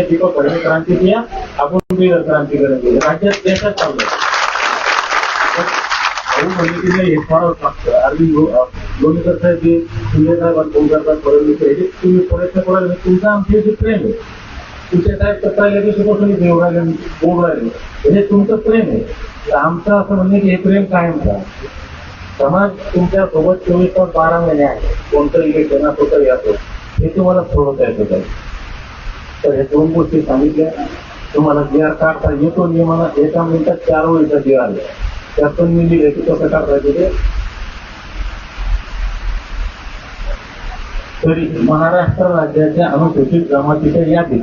क्रांती KIA आपण बी क्रांती करायची राज्यात देशात चाललंय भाऊ म्हणजे की नाही हे अरविंद लोणीकर साहेब जे शिंदे फोन करतात हे तुम्ही प्रयत्न म्हणजे कराल जे प्रेम आहे तुमचे साहेब सत्ता राहिले बोल राहिले. हे तुमचं प्रेम आहे. तर आमचं असं म्हणणे की हे प्रेम कायम करा समाज तुमच्यासोबत चोवीस तास बारा महिने आहे. कोणतं इलेक्शन असो तरी असो हे तुम्हाला सोडवता येतं काय तर हे दोन गोष्टी सांगितल्या. तुम्हाला जी आर काढता येतो नियमानं एका मिनिटात चार वेळीचा जी आले. त्यातून मी लिहिले की कसं काढायचं ते? तरी महाराष्ट्र राज्याच्या अनुसूचित जमातीच्या यादीत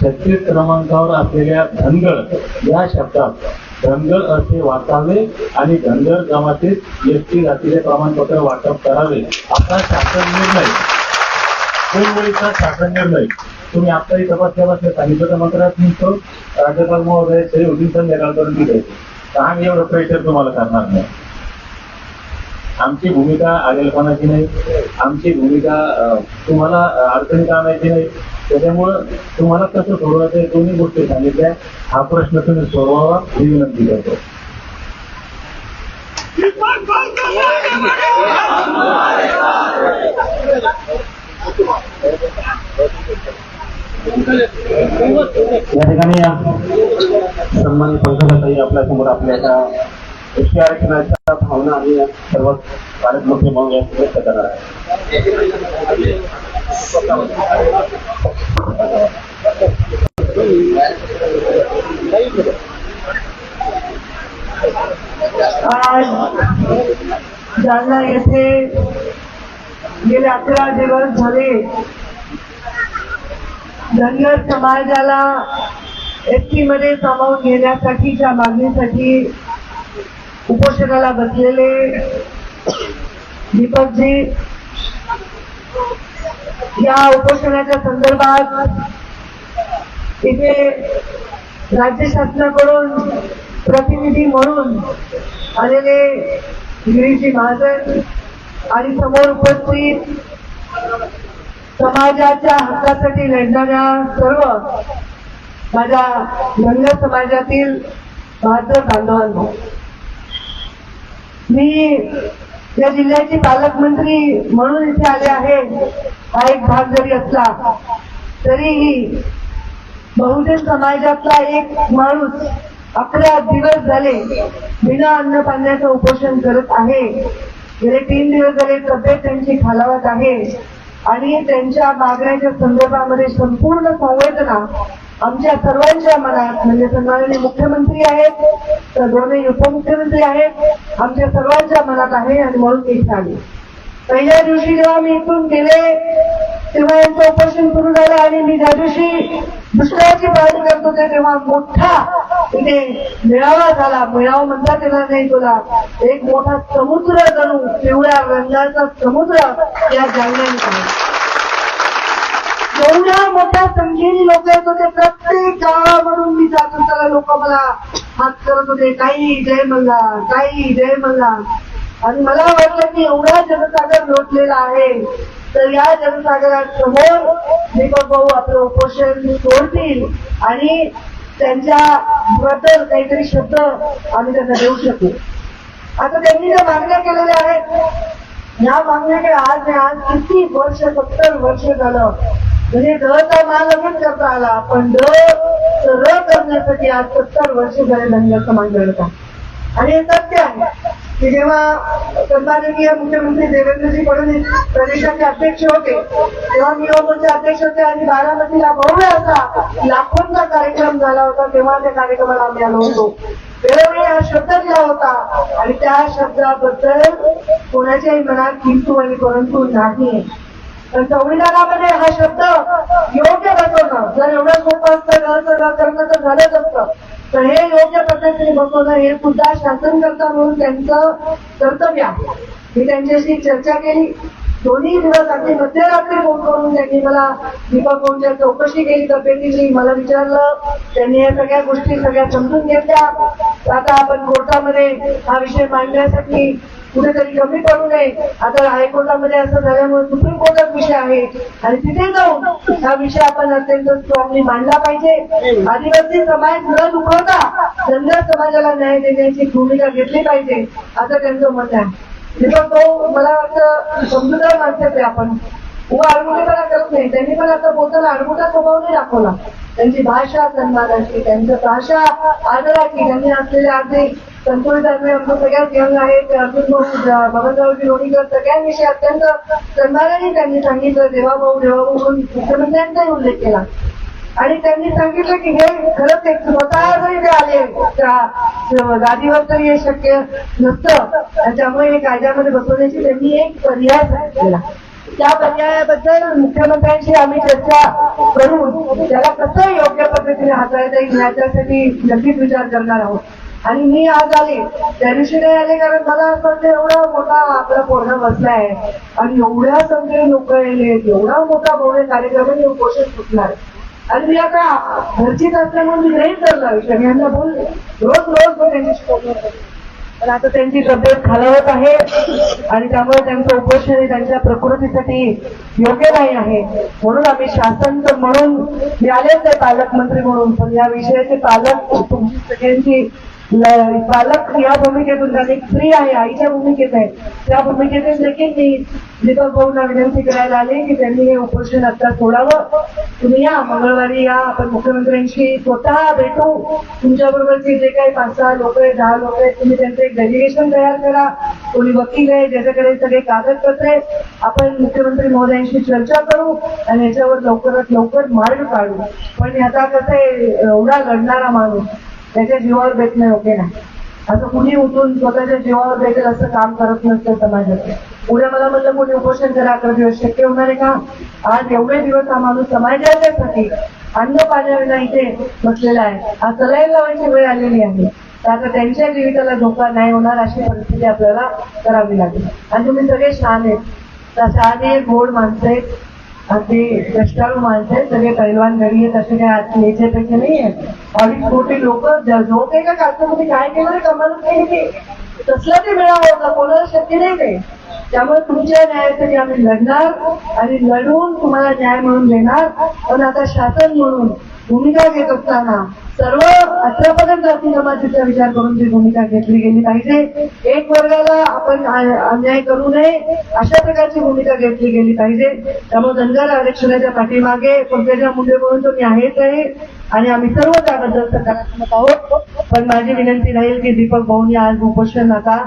छत्तीस क्रमांकावर असलेल्या धनगर या शब्दात धनगर असे वाचावे आणि धनगर जमातीत एस टी जातीचे प्रमाणपत्र वाटप करावे असा शासन निर्णय मुंबईचा शासन निर्णय तुम्ही आत्ताही तपास केला असं सांगितलं तर मात्र तुमचं राज्यपाल महोदय तरी होती संध्याकाळपर्यंत द्यायचे तर आम्ही एवढं प्रेशर तुम्हाला करणार नाही. आमची भूमिका आलेलपणाची नाही. आमची भूमिका तुम्हाला अं, अडचणीत आणायची नाही. त्याच्यामुळं तुम्हाला कसं सोडवायचं दोन्ही गोष्टी सांगितल्या. हा प्रश्न तुम्ही सोडवावा. ही विनंती करतो. या ठिकाणी सन्मानित पंकजाताई आपल्या समोर आपल्या एका एसटी भावना आणि सर्व कार्यक्रम मग व्यक्त करणार आहे. आज जालना गेले अकरा दिवस झाले. धनगर समाजाला एसटी मध्ये सामावून घेण्यासाठीच्या मागणीसाठी उपोषणाला बसलेले दीपकजी. या उपोषणाच्या संदर्भात इथे राज्य शासनाकडून प्रतिनिधी म्हणून आलेले गिरीजी महाजन आणि समोर उपस्थित समाजाच्या हक्कासाठी लढणाऱ्या सर्व माझ्या धन्य समाजातील बहादर बांधवांना. मी या जिल्ह्याची पालकमंत्री म्हणून इथे आले आहे हा एक भाग जरी असला तरीही बहुजन समाजातला एक माणूस अकरा दिवस झाले बिना अन्न पाण्याचं उपोषण करत आहे. गेले तीन दिवस झाले तब्येत त्यांची खालावत आहे. आणि त्यांच्या मागण्याच्या संदर्भामध्ये संपूर्ण संवेदना आमच्या सर्वांच्या मनात म्हणजे सन्माननीय मुख्यमंत्री आहेत तर दोन्ही उपमुख्यमंत्री आहेत आमच्या सर्वांच्या मनात आहे आणि म्हणून मी इथे पहिल्या दिवशी जेव्हा मी इथून गेले तेव्हा यांचं उपोषण सुरू झालं आणि मी ज्या दिवशी दुसऱ्याची बाजू करत होते तेव्हा मोठा इथे मेळावा झाला. मेळावा म्हणता येणार नाही तुला. एक मोठा समुद्र जणू पिवळ्या रंगाचा समुद्र या जालन्याने एवढ्या मोठ्या संख्येने लोक येत होते प्रत्येक गावामधून मी जात. असताना लोक मला हात करत होते. काही जय मल्ला काही जय मल्ला आणि मला वाटलं की एवढा जनसागर लोटलेला आहे तर या जनसागरासमोर दीपक भाऊ आपलं उपोषण सोडतील आणि त्यांच्या बद्दल काहीतरी शब्द आम्ही त्यांना देऊ शकू. आता त्यांनी ज्या मागण्या केलेल्या आहेत या मागण्याकडे आज नाही आज किती वर्ष सत्तर वर्ष झालं. म्हणजे दचा चा लगेच करता आला पण द र करण्यासाठी आज सत्तर वर्ष झाले धनगर समाज लढत आणि हे सत्य आहे. की जेव्हा सन्माननीय मुख्यमंत्री देवेंद्रजी फडणवीस प्रदेशाचे अध्यक्ष होते तेव्हा मी ओमचे अध्यक्ष होते आणि बारामतीला भव्य असा लाखोंचा कार्यक्रम झाला होता तेव्हा त्या कार्यक्रमाला आम्ही आलो होतो. वेळोवेळी हा शब्द दिला होता आणि त्या शब्दाबद्दल कोणाच्याही मनात किंतू आणि परंतु नाही. पण संविधानामध्ये हा शब्द योग्य बसवणं जर एवढं सोपं असतं घर सगळं करणं तर झालंच असतं. तर हे योग्य पद्धतीने बसवणं हे सुद्धा शासनकर्ता म्हणून त्यांचं कर्तव्य आहे. मी त्यांच्याशी चर्चा केली. दोन्ही दिवस अगदी मध्यरात्री फोन करून त्यांनी मला दीपक फोनच्या चौकशी केली तब्येतीची. मला विचारलं त्यांनी या सगळ्या गोष्टी सगळ्या समजून घेतल्या. आता आपण कोर्टामध्ये हा विषय मांडण्यासाठी कुठेतरी कमी पडू नये. आता हायकोर्टामध्ये असं झाल्यामुळे सुप्रीम कोर्टात विषय आहे. आणि तिथे जाऊन हा विषय आपण अत्यंत स्ट्रॉंगली मांडला पाहिजे. आदिवासी समाज न दुखवता धनगर समाजाला न्याय देण्याची भूमिका घेतली पाहिजे असं त्यांचं म्हणणं आहे. तिथं तो मला वाटतं समजूदार माणसं आहे आपण. उभा आडमुठेपणा करत नाही. त्यांनी पण आता बोलताना आडमुठा स्वभाव नाही दाखवला. त्यांची भाषा सन्मानाची त्यांची भाषा आदराची त्यांनी असलेले अगदी संतोष दानवे आमचं सगळ्यात यंग आहेत. अर्जुन भाऊ बबनरावजी लोणीकर सगळ्यांविषयी अत्यंत सन्मानाने त्यांनी सांगितलं देवाभाऊ देवाभाऊ म्हणून मुख्यमंत्र्यांचाही उल्लेख केला. आणि त्यांनी सांगितलं की हे खरंच एक स्वतः जरी ते आले त्या गादीवर तरी हे शक्य नसतं. त्यामुळे हे कायद्यामध्ये बसवण्याची त्यांनी एक पर्याय केला त्या पर्यायाबद्दल मुख्यमंत्र्यांशी आम्ही चर्चा करून त्याला कसं योग्य पद्धतीने हाताळता येईल याच्यासाठी नक्कीच विचार करणार आहोत. आणि मी आज आले त्या दिवशी नाही आले कारण मला असं वाटतं एवढा मोठा आपला पोरगा बसलाय. आणि एवढ्या संख्येने लोक येले एवढा मोठा भव्य कार्यक्रम आहे, हे उपोषण सुटणार. आणि मी आता घरचीच असल्यामुळे मी नाही करणार सगळ्यांना मी यांना बोलले रोज रोज मी त्यांच्याशी बोलणार पण आता त्यांची तब्येत खालावत आहे आणि त्यामुळे त्यांचं उपोषण हे त्यांच्या प्रकृतीसाठी योग्य नाही आहे. म्हणून आम्ही शासन तर म्हणून मिळालेच आहे पालकमंत्री म्हणून पण या विषयाचे पालक तुमची सगळ्यांची पालक या भूमिकेतून त्यांनी स्त्री आहे आईच्या भूमिकेत आहे. त्या भूमिकेतून देखील मी दीपक भाऊंना विनंती करायला आले की त्यांनी हे उपोषण आता सोडावं. तुम्ही या मंगळवारी या आपण मुख्यमंत्र्यांशी स्वतः भेटू. तुमच्याबरोबरचे जे काही पाच सहा लोक आहेत दहा लोक आहेत तुम्ही त्यांचं एक डेलिगेशन तयार करा. कोणी वकील आहे ज्याच्याकडे सगळे कागदपत्र आहेत आपण मुख्यमंत्री महोदयांशी चर्चा करू आणि याच्यावर लवकरात लवकर मार्ग काढू. पण आता कसं आहे एवढा लढणारा माणूस त्याच्या जीवावर बेतणं योग्य नाही असं कुणी उठून स्वतःच्या जीवावर बेटेल असं काम करत नसतं समाजात. उद्या मला म्हणलं कोणी उपोषण करा अकरा दिवस शक्य होणार आहे का? आज एवढे दिवस हा माणूस समाजाच्यासाठी अन्न पाण्याविना इथे बसलेला आहे. आज सलाईन लावायची वेळ आलेली आहे. तर आता त्यांच्या जीविताला धोका नाही होणार अशी परिस्थिती आपल्याला करावी लागेल. आणि तुम्ही सगळे छान आहेत. तर शहाणे गोड माणसं आहेत. अगदी कष्टाळू माणसं आहेत सगळे पैलवान गडी आहेत असे काय आज याच्यापेक्षा नाही आहेत अडीच कोटी लोक झोप काही का कालचं काय केलं कमालच नाही. ते तसला ते मिळावं होता कोणाला शक्य नाही ते. त्यामुळे तुमच्या न्यायासाठी आम्ही लढणार आणि लढून तुम्हाला न्याय म्हणून देणार. पण आता शासन म्हणून भूमिका घेत असताना सर्व अठरा जाती जमातीचा विचार करून ती भूमिका घेतली गेली पाहिजे. एक वर्गाला आपण अन्याय करू नये अशा प्रकारची भूमिका घेतली गेली पाहिजे. त्यामुळे धनगर आरक्षणाच्या पाठीमागे पंकजा मुंडे म्हणून तुम्ही आहेच आहे आणि आम्ही सर्व त्याबद्दल सकारात्मक आहोत. पण माझी विनंती राहील की दीपक भाऊनी आज उपोषण आता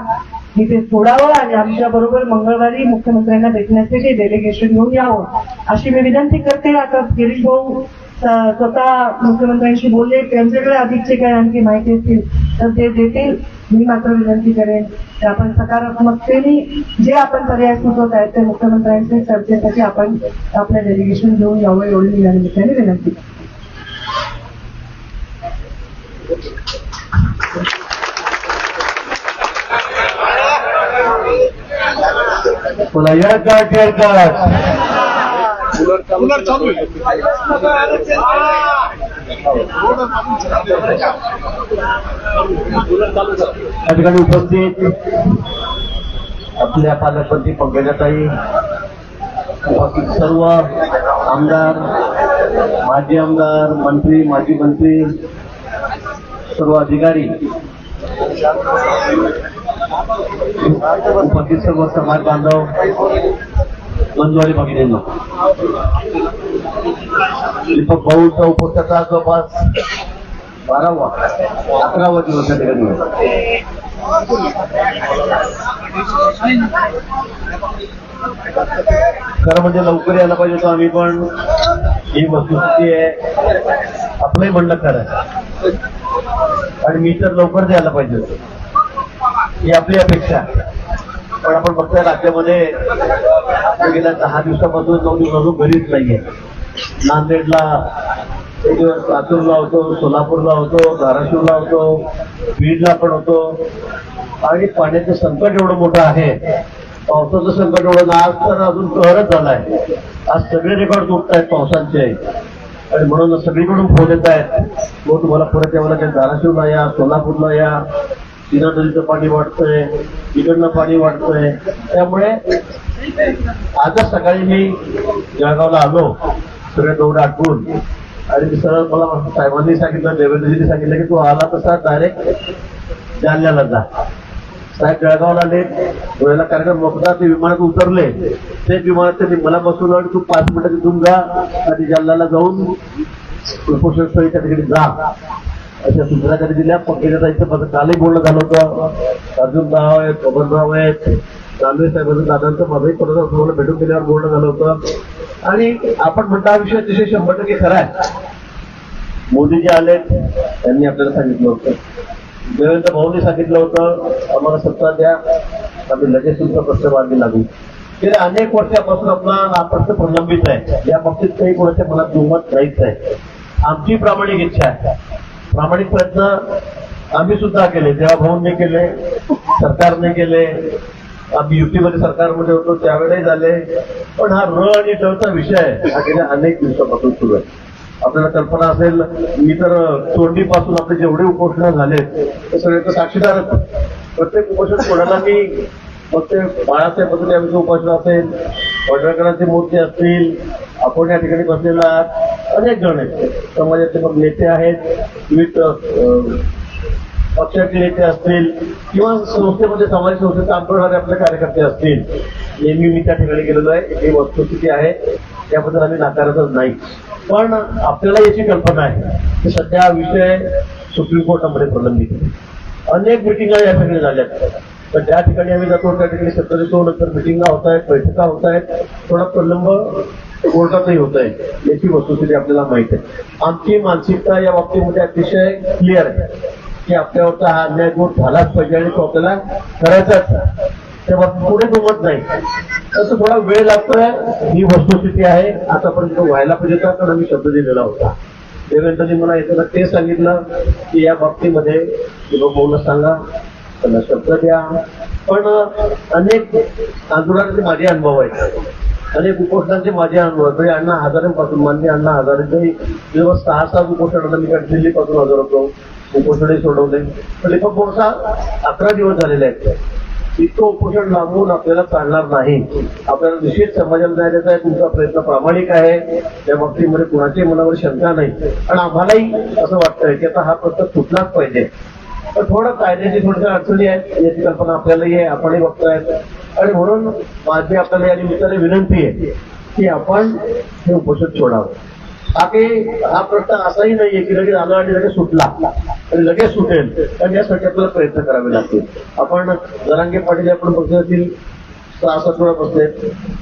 इथे सोडावं आणि आमच्या बरोबर मंगळवारी मुख्यमंत्र्यांना भेटण्यासाठी डेलिगेशन घेऊन यावं. अशी मी विनंती करते आता गिरीश भाऊ स्वतः मुख्यमंत्र्यांशी बोलले. त्यांच्याकडे अधिकचे काय आणखी माहिती असतील तर ते देतील. मी मात्र विनंती करेन की आपण सकारात्मकतेने जे आपण पर्याय सुचवत आहेत ते मुख्यमंत्र्यांच्या चर्चेसाठी आपण आपलं डेलिगेशन घेऊन यावं एवढी या निमित्ताने विनंती. करते. तुला येडकाट कूलर चालू आहे या ठिकाणी उपस्थित आपल्या पालकमंत्री पंकजाताई उपस्थित सर्व आमदार माजी आमदार मंत्री माजी मंत्री सर्व अधिकारी उपस्थित सर्व समाज बांधव बंधुवारी भगिनींनो दीपक भाऊचा उपस्थितीचा जवळपास बारावा अकरावा दिवस या ठिकाणी खरं म्हणजे लवकर यायला पाहिजे होतं आम्ही पण ही वस्तुस्थिती आहे. आपलंही म्हणणं खरं आणि मी तर लवकर द्यायला पाहिजे होतं. ही आपली अपेक्षा आहे. पण आपण बघतोय राज्यामध्ये गेल्या दहा दिवसापासून नऊ दिवसापासून घरीच नाहीये. नांदेडला एक दिवस लातूरला होतो सोलापूरला होतो धाराशिवला होतो बीडला पण होतो. आणि पाण्याचं संकट एवढं मोठं आहे. पावसाचं संकट एवढं आज तर अजून कहरच झालाय. आज सगळे रेकॉर्ड तुटत आहेत पावसांचे. आणि म्हणून सगळीकडून फोन येत आहेत मग तुम्हाला परत यावं लागेल. धाराशिवला या सोलापूरला या. सीना नदीचं पाणी वाढतंय इकडनं पाणी वाढतंय. त्यामुळे आजच सकाळी मी जळगावला आलो सगळे दौड आठवून आणि सरळ मला साहेबांनी सांगितलं देवेंद्रजींनी सांगितलं की तू आला तसा डायरेक्ट जालन्याला जा. साहेब जळगावला आले डोळ्याला कार्यक्रम बघता ते विमानात उतरले. ते विमानात त्यांनी मला बसवलं आणि तू पाच मिनिटं तिथून जा आणि जालन्याला जाऊन स्थळी ठिकाणी जा. अशा सूचना त्यांनी दिल्या. पंकजा ताईचं माझं कालही बोलणं झालं होतं. अर्जुन राव आहेत बबनराव आहेत दानवे साहेबांचं दादांचं माझंही परत तुम्हाला भेटून दिल्यावर बोलणं झालं होतं. आणि आपण म्हणता हा विषय अतिशय शंभर टक्के खरा आहे. मोदीजी आले त्यांनी आपल्याला सांगितलं होतं. देवेंद्र भाऊनी सांगितलं होतं आम्हाला सत्ता द्या आम्ही लगेच तुमचा प्रश्न मार्गी लागू. गेल्या अनेक वर्षापासून आपला हा प्रश्न प्रलंबित आहे. या बाबतीत काही कोणाच्या मनात दुमत नाहीच आहे. आमची प्रामाणिक इच्छा आहे. प्रामाणिक प्रयत्न आम्ही सुद्धा केले. जेव्हा भाऊंनी केले सरकारने केले आम्ही युतीमध्ये सरकारमध्ये होतो त्यावेळेही झाले. पण हा र आणि टचा विषय हा गेल्या अनेक दिवसापासून सुरू आहे. आपल्याला कल्पना असेल मी तर तोंडीपासून आपले जेवढे उपोषण झाले ते सगळे तर साक्षीदारच प्रत्येक उपोषण कोणाला मी मग ते बाळासाहेब पद्धती उपासना असेल वडळकरांचे मूर्ती असतील आपण या ठिकाणी बसलेला आहात. अनेक जण आहेत. समाजाचे मग नेते आहेत विविध पक्षाचे नेते असतील किंवा संस्थेमध्ये समाज संस्थेत काम करणारे आपले कार्यकर्ते असतील. नेहमी मी त्या ठिकाणी गेलेलो आहे. ही वस्तुस्थिती आहे. त्याबद्दल आम्ही नाकारतच नाही. पण आपल्याला याची कल्पना आहे. की सध्या हा विषय सुप्रीम कोर्टामध्ये प्रलंबित आहे. अनेक मिटिंगा या ठिकाणी झाल्या पण ज्या ठिकाणी आम्ही जातो त्या ठिकाणी शब्द देतो नंतर मिटिंगा होत आहेत बैठका होत आहेत थोडा प्रलंब कोर्टातही होत आहे याची वस्तुस्थिती आपल्याला माहीत आहे. आमची मानसिकता या बाबतीमध्ये अतिशय क्लिअर आहे. की आपल्यावरचा हा अन्याय दूर झालाच पाहिजे आणि तो आपल्याला करायचाच त्या तेव्हा पुढे जमत नाही. तसं थोडा वेळ लागतोय. ही वस्तुस्थिती आहे. आतापर्यंत व्हायला पाहिजे तर कारण आम्ही शब्द दिलेला होता. देवेंद्रजी मला येताना ते सांगितलं की या बाबतीमध्ये भाऊला सांगा. त्यांना शब्द द्या. पण अनेक आंदोलनाचे माझे अनुभव आहेत. अनेक उपोषणांचे माझे अनुभव आहेत. म्हणजे अण्णा हजारेपासून मान्य अण्णा हजारे जेव्हा सहा सात उपोषणाला मी दिल्लीपासून हजर होतो. उपोषणही सोडवले. पण दीपक बोरसा अकरा दिवस झालेले आहेत. इतकं उपोषण लांबून आपल्याला चालणार नाही. आपल्याला निश्चित समाजाला न्याय द्यायचा आहे तुमचा प्रयत्न प्रामाणिक आहे. त्या बाबतीमध्ये कुणाच्याही मनावर शंका नाही. आणि आम्हालाही असं वाटतंय की आता हा प्रश्न सुटलाच पाहिजे. पण थोडं कायद्याची थोड्याशा अडचणी आहेत याची कल्पना आपल्यालाही आहे आपणही बघतायत. आणि म्हणून माझी आपल्याला या निमित्ताने विनंती आहे की आपण हे उपोषण सोडावं. बाकी हा प्रश्न असाही नाहीये की लगेच आला आणि लगेच सुटला. आणि लगेच सुटेल पण यासाठी आपल्याला प्रयत्न करावे लागतील. आपण जरांगे पाटील आपण पक्षातील सहा बसले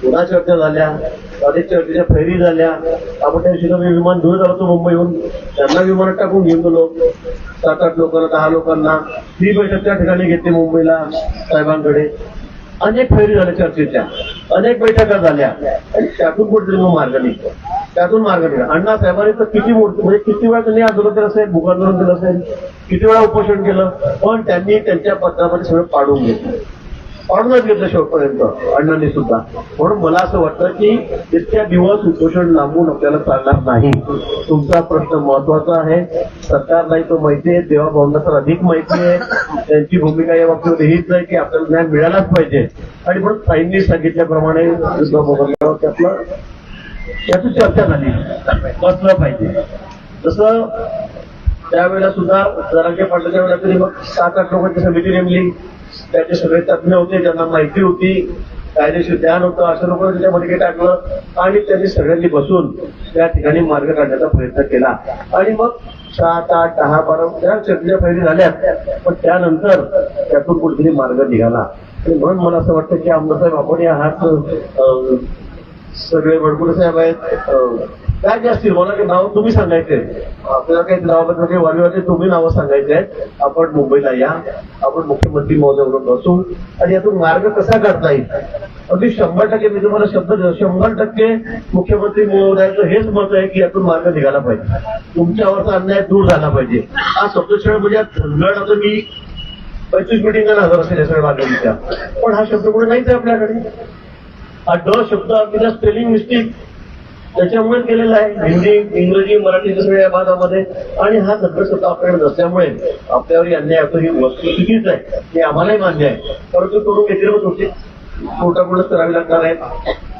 पुन्हा चर्चा झाल्या अनेक चर्चेच्या फेरी झाल्या. आपण त्या दिवशी मी विमान घेऊन आलो होतो मुंबईहून. त्यांना विमानात टाकून घेऊन गेलो. सात आठ लोकांना दहा लोकांना. ही बैठक त्या ठिकाणी घेतली मुंबईला साहेबांकडे. अनेक फेरी झाल्या चर्चेच्या. अनेक बैठका झाल्या. आणि त्यातून कुठेतरी मग मार्ग निघतो. त्यातून मार्ग निघा अण्णा साहेबांनी तर किती मोठं म्हणजे किती वेळा त्यांनी आंदोलन केलं असेल भूक आंदोलन केलं असेल? किती वेळा उपोषण केलं? पण त्यांनी त्यांच्या पत्रामध्ये सगळं पाडून घेतलं. पाडूनच घेतलं शेवटपर्यंत अण्णांनी सुद्धा. म्हणून मला असं वाटतं की इतक्या दिवस उपोषण लांबून आपल्याला चालणार नाही. तुमचा प्रश्न महत्त्वाचा आहे. सरकारलाही तो माहिती आहे देवाभावना तर अधिक माहिती आहे. त्यांची भूमिका या बाबतीमध्ये हीच आहे की आपल्याला न्याय मिळालाच पाहिजे. आणि म्हणून साईंनी सांगितल्याप्रमाणे त्यातलं त्याची आपलं चर्चा झाली. बसलं पाहिजे. जसं त्यावेळेला सुद्धा जरांगे पाटलाच्या वेळेला तरी मग सात आठ लोकांची समिती नेमली. त्याचे सगळे तज्ज्ञ होते ज्यांना माहिती होती कायदेशीर ज्ञान होतं असं लोक त्याच्यामध्ये टाकलं आणि त्यांनी सगळ्यांनी बसून त्या ठिकाणी मार्ग काढण्याचा प्रयत्न केला. आणि मग सात आठ दहा बारा त्या चर्चा पहिली झाल्या पण त्यानंतर त्यातून कुठेतरी मार्ग निघाला. आणि म्हणून मला असं वाटतं की आमदार साहेब आपण या हात अं, सगळे वडकुडे साहेब आहेत. अं, काय जे असतील मला काही नाव तुम्ही सांगायचे. आपल्याला काही नावाबद्दल काही वादविवाद तुम्ही नावं सांगायचे. आहेत आपण मुंबईला या आपण मुख्यमंत्री महोदयाबरोबर बसू. आणि यातून मार्ग कसा काढता येईल? अगदी शंभर टक्के मी तुम्हाला शब्द शंभर टक्के मुख्यमंत्री महोदयाचं हेच मत आहे की यातून मार्ग निघाला पाहिजे. तुमच्यावरचा अन्याय दूर झाला पाहिजे. हा सप्तक्षण म्हणजे धनगड आता मी पंचवीस मिटिंगला हजर असेल या सगळ्या मागणीच्या. पण हा शब्द कुठे नाहीच आहे आपल्याकडे. हा ड शब्द बिना स्पेलिंग मिस्टेक त्याच्यामुळे केलेला आहे. हिंदी इंग्रजी मराठी सगळ्या भागामध्ये. आणि हा सत्ता आपल्याकडे नसल्यामुळे आपल्यावर अन्याय असं ही वस्तू चुकीच आहे. हे आम्हालाही मान्य आहे. परंतु करून घेतलेच होते कोर्टाकडूनच करावी लागणार आहे.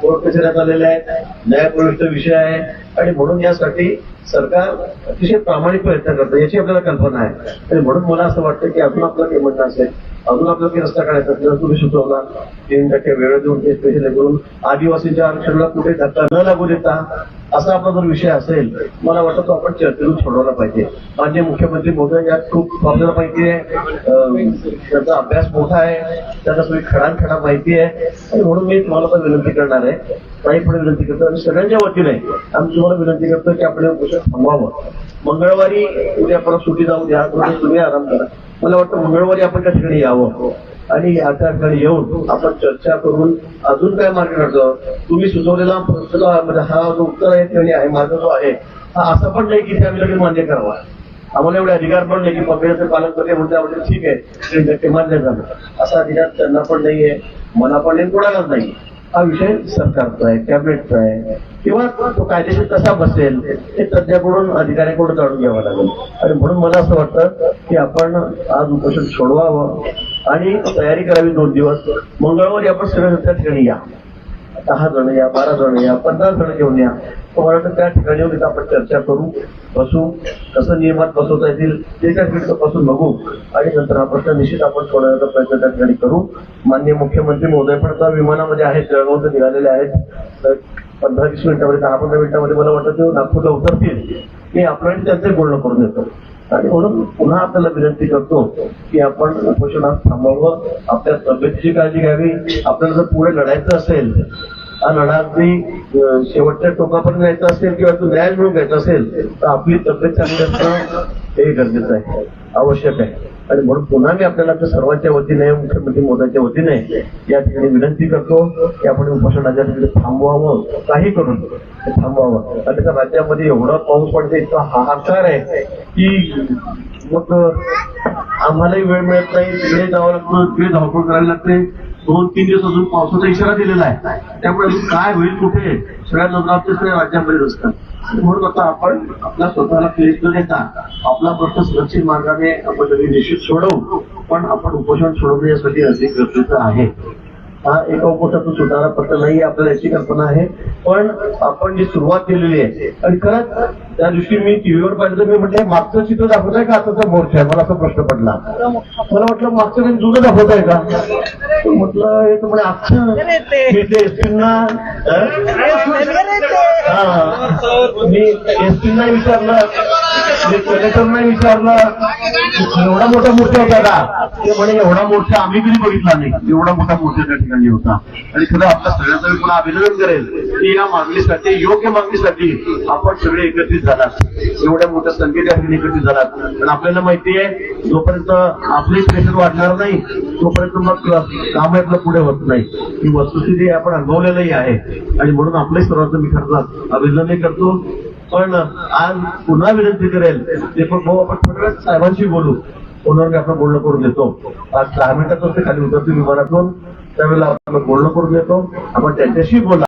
कोर्ट कचऱ्यात आलेले आहेत. न्यायप्रविष्ट विषय आहे. आणि म्हणून यासाठी सरकार अतिशय प्रामाणिक प्रयत्न करतं. याची आपल्याला कल्पना आहे. आणि म्हणून मला असं वाटतं की अजून आपलं काही म्हणणं असेल. अजून आपल्याला काही रस्ता काढायचा. असेल तर तुम्ही सुचवला तीन टक्के वेळ देऊन ते स्पेशल करून आदिवासीच्या आरक्षणाला कुठे धक्का न लागू देता असा आपला जर विषय असेल मला वाटतं तो आपण चर्चेतून सोडवला पाहिजे. मान्य मुख्यमंत्री महोदय यात खूप आपल्याला माहिती आहे अं, त्याचा अभ्यास मोठा आहे. त्याचा सगळी खडानखडा माहिती आहे. आणि म्हणून मी तुम्हाला पण विनंती करणार आहे. काही पण विनंती करतो. आणि सगळ्यांच्या वतीने आम्ही तुम्हाला विनंती करतो की आपण हे उपोषण थांबवावं. मंगळवारी उद्या परत सुट्टी जाऊ द्या. तुम्ही आराम करा. मला वाटतं मंगळवारी आपण त्या ठिकाणी यावं. आणि या त्या ठिकाणी येऊन आपण चर्चा करून अजून काय मार्ग काढतो? तुम्ही सुचवलेला प्रश्न म्हणजे हा जो उत्तर आहे ते आहे माझा जो आहे हा असं पण नाही की ते आम्ही लगेच मान्य करावा. आम्हाला एवढे अधिकार पण नाही की पकड्याचं पालन करते म्हणजे आपण ठीक आहे ते मान्य झालं. असा अधिकार त्यांना पण नाहीये मला पण नाही कोणालाच नाही. हा विषय सरकारचा आहे कॅबिनेटचा आहे. किंवा तो कायदेशीर कसा बसेल हे तज्ञाकडून अधिकाऱ्याकडून जाणून घ्यावं लागेल. आणि म्हणून मला असं वाटतं की आपण आज उपोषण सोडवावं आणि तयारी करावी दोन दिवस. मंगळवारी आपण सगळ्या ठिकाणी या. दहा जण या बारा जण या पंधरा जण घेऊन या. तर मला वाटतं त्या ठिकाणी येऊन आपण चर्चा करू बसू कसं नियमात बसवता येतील ते त्या ठिकाणी बसून बघू. आणि नंतर हा प्रश्न निश्चित आपण सोडवण्याचा प्रयत्न त्या ठिकाणी करू. माननीय मुख्यमंत्री महोदय पण आता विमानामध्ये आहेत जळगाव निघालेले आहेत. पंधरा वीस मिनिटामध्ये दहा पंधरा मिनिटामध्ये मला वाटतं ते नागपूरला उतरतील मी आपण त्यांचे बोलणं करून देतो. आणि म्हणून पुन्हा आपल्याला विनंती करतो की आपण उपोषणात थांबावं आपल्या तब्येतीची काळजी घ्यावी. आपल्याला जर पुढे लढायचं असेल हा लढा अगदी शेवटच्या टोकापर्यंत घ्यायचा असेल किंवा तो न्याय मिळून घ्यायचा असेल तर आपली तब्येत चांगली असणं हे गरजेचं आहे आवश्यक आहे. आणि म्हणून पुन्हा मी आपल्याला आपल्या सर्वांच्या वतीने मुख्यमंत्री मोदीच्या वतीने या ठिकाणी विनंती करतो की आपण उपोषणाच्या ठिकाणी थांबवावं काही करून थांबवावं. आणि त्या राज्यामध्ये एवढा पाऊस पडते इतका हाहाकार आहे की मग आम्हालाही वेळ मिळत नाही तिकडे जावं लागतं तिकडे धावपळ करायला लागते. दोन तीन दिवस अजून पावसाचा इशारा दिलेला आहे. त्यामुळे अजून काय होईल कुठे सगळ्या जबाबदार सगळ्या राज्यामध्ये असतात म्हणून आता आपण आपल्या स्वतःला क्लेश न देता आपला प्रश्न सुरक्षित मार्गाने आपण तरी निश्चित सोडवू. पण आपण उपोषण सोडवण्यासाठी अधिक गरजेचं आहे. हा एका उपोषातून सुधारा पत्र नाही आपल्याला याची कल्पना आहे. पण आपण जी सुरुवात केलेली आहे आणि खरंच त्या दिवशी मी टीव्हीवर पाहिलं मी म्हटलं मागचं चित्र दाखवत का? आताचा मोर्चा आहे. मला असा प्रश्न पडला. मला वाटलं मागचं काही जुनं दाखवत आहे का? म्हटलं हे तर म्हणे मी ते एसटींना हा मी एसटींना विचारलं मी कलेक्टरना विचारलं एवढा मोठा मूर्ती होता का? ते म्हणे एवढा मोर्चा आम्ही कधी बघितला नाही. एवढा मोठा मूर्ती त्या ठिकाणी होता. आणि खरं आपल्या सगळ्यांचं मी पुन्हा अभिनंदन करेल की या मागणीसाठी योग्य मागणीसाठी आपण सगळे एकत्रित झालात एवढ्या मोठ्या संख्येच्या ठिकाणी एकत्रित झालात पण आपल्याला माहिती आहे जोपर्यंत आपले प्रेशर वाढणार नाही तोपर्यंत मग काम आपलं पुढे होत नाही. ही वस्तुस्थिती आपण अनुभवलेलंही आहे. आणि म्हणून आपल्याही सर्वांचं मी खरंच अभिनंदन करतो. पण आज पुन्हा विनंती करेल ते पण भाऊ आपण थोड्या साहेबांशी बोलू. फोनवर आपण बोलणं करून देतो. आज दहा मिनिटात ते खाली उतरतील विमानातून त्यावेळेला आपण बोलणं करून देतो. आपण त्यांच्याशी बोला.